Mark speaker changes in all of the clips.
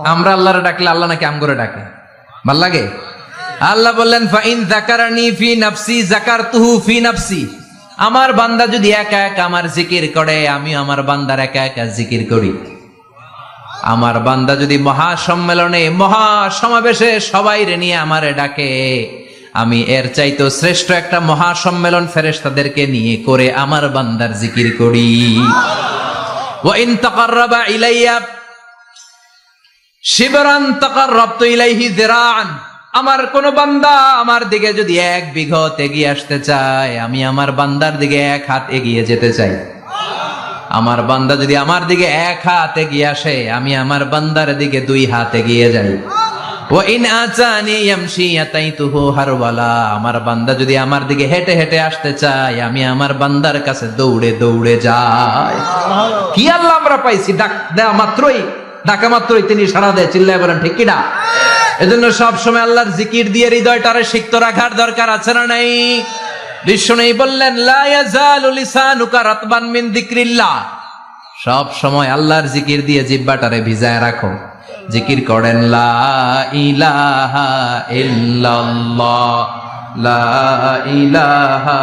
Speaker 1: আমরা আল্লাহরে ডাকলে আল্লাহ নাকি আম করে ডাকে? ভালো লাগে? আল্লাহ বললেন, ফাইন জাকারানি ফি নাফসি জাকারতুহু ফি নাফসি। আমার বান্দা যদি একা একা আমার জিকির করে, আমি আমার বান্দার একা একা জিকির করি। আমার বান্দা যদি মহা সম্মেলনে মহা সমাবেশে সবাই রে নিয়ে আমারে ডাকে, আমি এর চাইতো শ্রেষ্ঠ একটা মহা সম্মেলন ফেরেশতাদেরকে নিয়ে করে আমার বান্দার জিকির করি। ওয়া ইন তাকাররাবা ইলাইয়া শিবরান তাকাররাবতু ইলাইহি যিরাআন। আমার কোন বান্দা আমার দিকে যদি এক বিঘত এগিয়ে আসতে চায়, আমি আমার বান্দার দিকে এক হাত এগিয়ে যেতে চাই। আমার বান্দা যদি আমার দিকে এক হাত এগিয়ে আসে, আমি আমার বান্দার দিকে দুই হাত এগিয়ে যাই। ও ইন আচানি ইয়ামশি আতাইতুহু হারওয়ালা। আমার বান্দা যদি আমার দিকে হেঁটে হেঁটে আসতে চায়, আমি আমার বান্দার কাছে দৌড়ে দৌড়ে যাই। কি আল্লাহ আমরা পাইছি? ডাক দেওয়া মাত্রই ডাকা মাত্রই তিনি সারা দেয় চিল্লায় বলেন ঠিক কিনা? এজন্য সব সময় আল্লাহর জিকির দিয়ে হৃদয়টারে সিক্ত রাখার দরকার আছে না নাই? বিশ্ব নেই বললেন মিন সব সময় আল্লাহর জিকির দিয়ে জিব্বাটারে ভিজায় রাখো। জিকির করেন লা ইলাহা ইল্লাল্লাহ। লা ইলাহা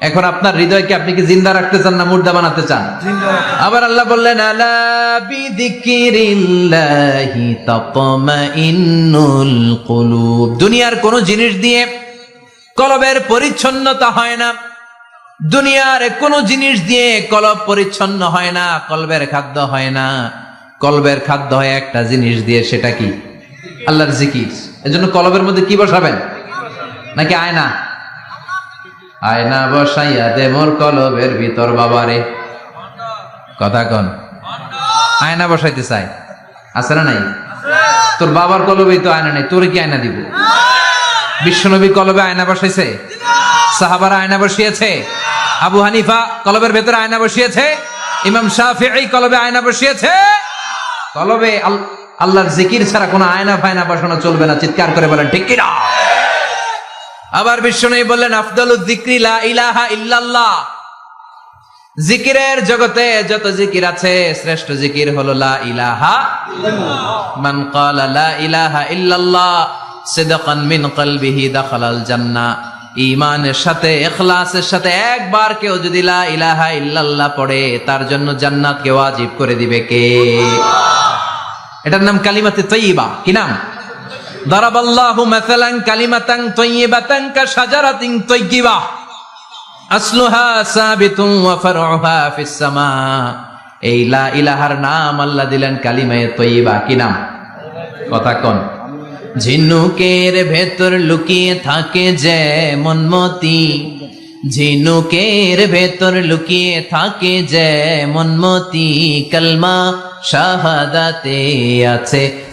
Speaker 1: এখন আপনার হৃদয়কে আপনি কি জিন্দা রাখতে চান না মুর্দা বানাতে চান? আবার আল্লাহ বললেন দুনিয়ার কোন জিনিস দিয়ে কলবের পরিচ্ছন্নতা হয় না। দুনিয়ার কোন জিনিস দিয়ে কলব পরিচ্ছন্ন হয় না কলবের খাদ্য হয় না। কলবের খাদ্য হয় একটা জিনিস দিয়ে সেটা কি? আল্লাহর জিকির। এজন্য কলবের মধ্যে কি বসাবেন? নাকি আয়না? আয়না বসাইয়া দে মোর কলবের ভিতর বাবারে। কথা কন। আয়না বসাইতে চাই। আছে না নাই? তোর বাবার কলবেই তো আয়না নাই, তোর কি আয়না দিব? বিশ্বনবী কলবে আয়না বসাইছে? সাহাবারা আয়না বসিয়েছে? আবু হানিফা কলবের ভেতরে আয়না বসিয়েছে? ইমাম শাফিঈ কলবে আয়না বসিয়েছে? কলবে আল- আল্লাহর জিকির ছাড়া কোনো আয়না ফায়না বসানো চলবে না, চিৎকার করে বলেন, ঠিক কিনা? আবার বিশ্বনবী বললেন, আফদলু ইলাহা ইল্লাল্লাহ। জিকিরের জগতে যত জিকির আছে, শ্রেষ্ঠ জিকির হলো লা ইলাহা মান ক্বালা লা ইলাহা ইল্লাল্লাহ, সিদকান মিন কলবিহি দাখালাল জান্নাহ। ঈমানের সাথে, ইখলাসের সাথে একবার কেউ যদি লা ইলাহা ইল্লাল্লাহ পড়ে, তার জন্য জান্নাত জান্নাতকে ওয়াজিব করে দিবে কে? এটার নাম কালিমাতে তৈয়বা। কি নাম? নাম আল্লাহ দিলেন কালিমায়ে তৈয়বা। কি নাম? কথা কোন? ঝিনুকের ভেতর লুকিয়ে থাকে যে মনমতি। ঝিনুকের ভেতর লুকিয়ে থাকে যে মনমতি। কলমা শাহাদাতে আছে।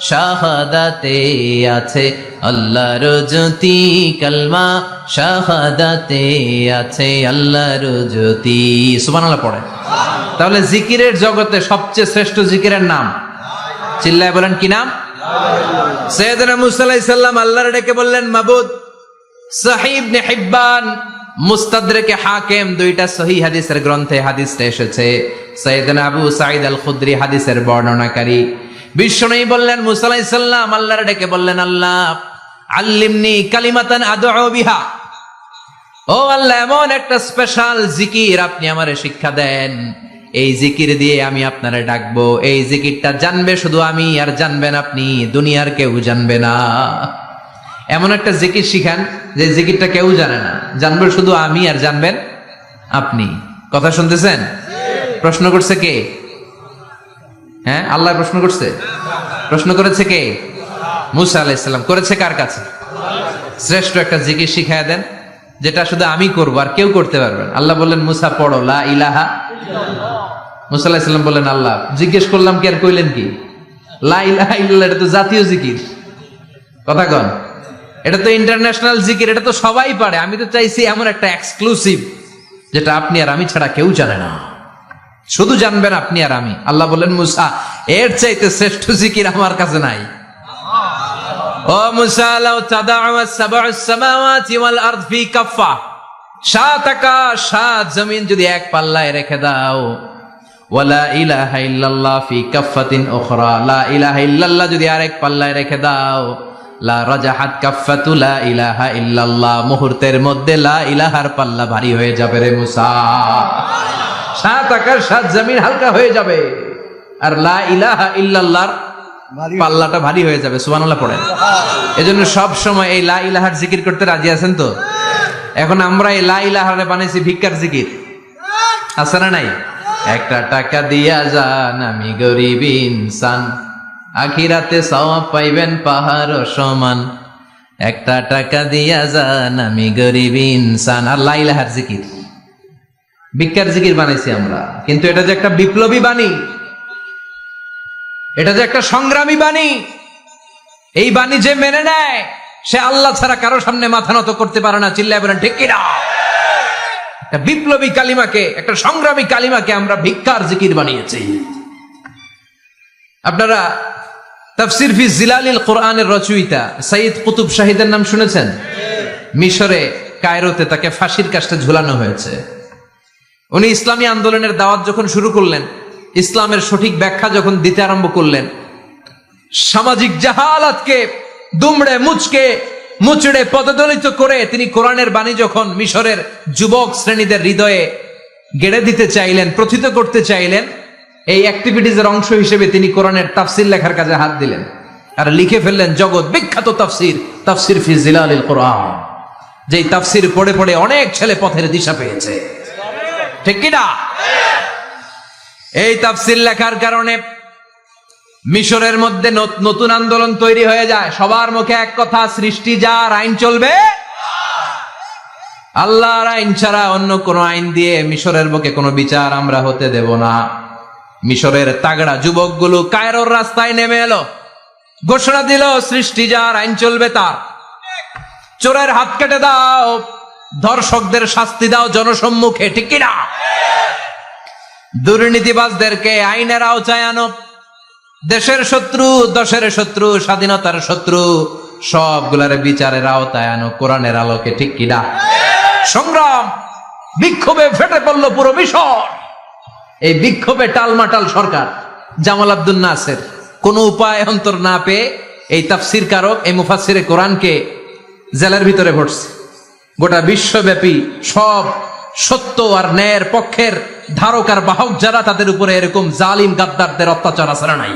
Speaker 1: শাহাদাতে আছে আল্লাহর জ্যোতি, কলমা শাহাদাতে আছে আল্লাহর জ্যোতি। সুবহানাল্লাহ পড়ে। তাহলে জিকিরের জগতে সবচেয়ে শ্রেষ্ঠ জিকিরের নাম? চিল্লায় বলেন, কি নাম? সৈয়দনা সালাম আল্লাহর ডেকে বললেন, মাবুদ সাহিব নে হিব্বান, মুস্তাদরেকে হাকিম, দুইটা সহি হাদিসের গ্রন্থে হাদিসটা এসেছে। সৈয়দনা আবু সাঈদ আল খুদরি হাদিসের বর্ণনাকারী। বিশ্বনবী বললেন মুসা আলাইহিস আল্লাহর ডেকে বললেন আল্লাহ আল্লিমনি কালিমাতান আদউ বিহা। ও আল্লাহ এমন একটা স্পেশাল জিকির আপনি আমারে শিক্ষা দেন। এই জিকির দিয়ে আমি আপনারে ডাকবো। এই জিকিরটা জানবে শুধু আমি আর জানবেন আপনি দুনিয়ার কেউ জানবে না। এমন একটা জিকির শিখান যে জিকিরটা কেউ জানে না। জানবে শুধু আমি আর জানবেন আপনি। কথা শুনতেছেন? প্রশ্ন করছে কে? হ্যাঁ আল্লাহ প্রশ্ন করছে। প্রশ্ন করেছে কে? মুসা আলাইসাল্লাম করেছে কার কাছে? শ্রেষ্ঠ একটা জিকির শিখায় দেন, যেটা শুধু আমি করব আর কেউ করতে পারবেন আল্লাহ বললেন, মুসা, পড়ো, লা ইলাহা মুসা আলাহিসাল্লাম বললেন, আল্লাহ, জিজ্ঞেস করলাম কি আর কইলেন কি? লা ইলাহা ইল্লাল্লাহ, এটা তো জাতীয় জিকির। কথা কন। এটা তো ইন্টারন্যাশনাল জিকির, এটা তো সবাই পারে। আমি তো চাইছি এমন একটা এক্সক্লুসিভ যেটা আপনি আর আমি ছাড়া কেউ জানে না। শুধু জানবেন আপনি আর আমি। আল্লাহ বলেন মুসা, এর চাইতে শ্রেষ্ঠ জিকির আমার কাছে নাই। ও মুসা সাত আকাশ, সাত জমিন যদি এক পাল্লায় রেখে দাও। ওয়ালা ইলাহা ইল্লাল্লাহ ফি কাফাতিন উখরা। লা ইলাহা ইল্লাল্লাহ যদি আরেক পাল্লায় রেখে দাও। লা রাজাহাত কাফাতু লা ইলাহা ইল্লাল্লাহ। মুহূর্তের মধ্যে লা ইলাহার পাল্লা ভারী হয়ে যাবে রে মুসা। সাত আকাশ সাত জমিন হালকা হয়ে যাবে। আর লা ইলাহা ইল্লাল্লাহর পাল্লাটা ভারী হয়ে যাবে সুবহানাল্লাহ পড়েন। এজন্য সব সময় এই লা ইলাহার জিকির করতে রাজি আছেন তো? এখন আমরা এই লা ইলাহারে বানাইছি ভিক্ষার জিকির। আছে না নাই? একটা টাকা দিয়া যান আমি গরিব ইনসান। আখিরাতে সওয়াব পাইবেন পাহাড় সমান। একটা টাকা দিয়া যান আমি গরিব ইনসান। আর লা ইলাহার জিকির। ভিক্ষার জিকির বানাইছি আমরা। কিন্তু এটা যে একটা বিপ্লবী বাণী, এটা যে একটা সংগ্রামী বাণী, এই বাণী যে মেনে নেয়, সে আল্লাহ ছাড়া কারও সামনে মাথা নত করতে পারে না। চিল্লায় বলেন, ঠিক কিনা? একটা বিপ্লবী কালিমাকে, একটা সংগ্রামী কালিমাকে আমরা ভিক্ষার জিকির বানিয়েছি। আপনারা তাফসির ফি জিলালিল কোরআনের রচয়িতা সাইদ কুতুব শাহিদের নাম শুনেছেন? মিশরে কায়রোতে তাকে ফাঁসির কাজটা ঝুলানো হয়েছে। উনি ইসলামী আন্দোলনের দাওয়াত যখন শুরু করলেন, ইসলামের সঠিক ব্যাখ্যা যখন দিতে আরম্ভ করলেন, সামাজিক জাহালাতকে, দুমড়ে মুচকে, মুচড়ে পদদলিত করে তিনি কোরআনের বাণী যখন মিশরের যুবক শ্রেণীদের হৃদয়ে গেড়ে দিতে চাইলেন, প্রথিত করতে চাইলেন, এই অ্যাক্টিভিটিজের অংশ হিসেবে তিনি কোরআনের তাফসির লেখার কাজে হাত দিলেন। আর লিখে ফেললেন জগৎ বিখ্যাত তাফসির তাফসির ফি জিলালিল কোরআন, যেই তাফসির পড়ে পড়ে অনেক ছেলে পথের দিশা পেয়েছে। ঠিক কিনা? এই তাফসির লেখার কারণে মিশরের মধ্যে নতুন আন্দোলন তৈরি হয়ে যায়। সবার মুখে এক কথা, সৃষ্টি যার আইন চলবে, আল্লাহর আইন ছাড়া অন্য কোন আইন দিয়ে মিশরের বুকে কোনো বিচার আমরা হতে দেব না। মিশরের তাগড়া যুবকগুলো কায়রোর রাস্তায় নেমে এলো। ঘোষণা দিল, সৃষ্টি যার আইন চলবে তার। চোরের হাত কেটে দাও ধর্ষকদের শাস্তি দাও জনসম্মুখে, ঠিক কিনা? দুর্নীতিবাজদেরকে আইনের আওতায় আনো। দেশের শত্রু, দশের শত্রু, স্বাধীনতার শত্রু, সবগুলার বিচারের আওতায় আনো, কোরআনের আলোকে, ঠিক কিনা? সংগ্রাম, বিক্ষোভে ফেটে পড়ল পুরো মিশর। এই বিক্ষোভে টালমাটাল সরকার, জামাল আব্দুল নাসের। কোন উপায় অন্তর না পেয়ে এই তাফসির কারক এই মুফাসিরে কোরআনকে জেলার ভিতরে ভরছে। গোটা বিশ্বব্যাপী সব সত্য আর ন্যায়ের পক্ষের ধারক আর বাহক যারা তাদের উপরে এরকম জালিম গাদ্দারদের অত্যাচার আচরণ নাই?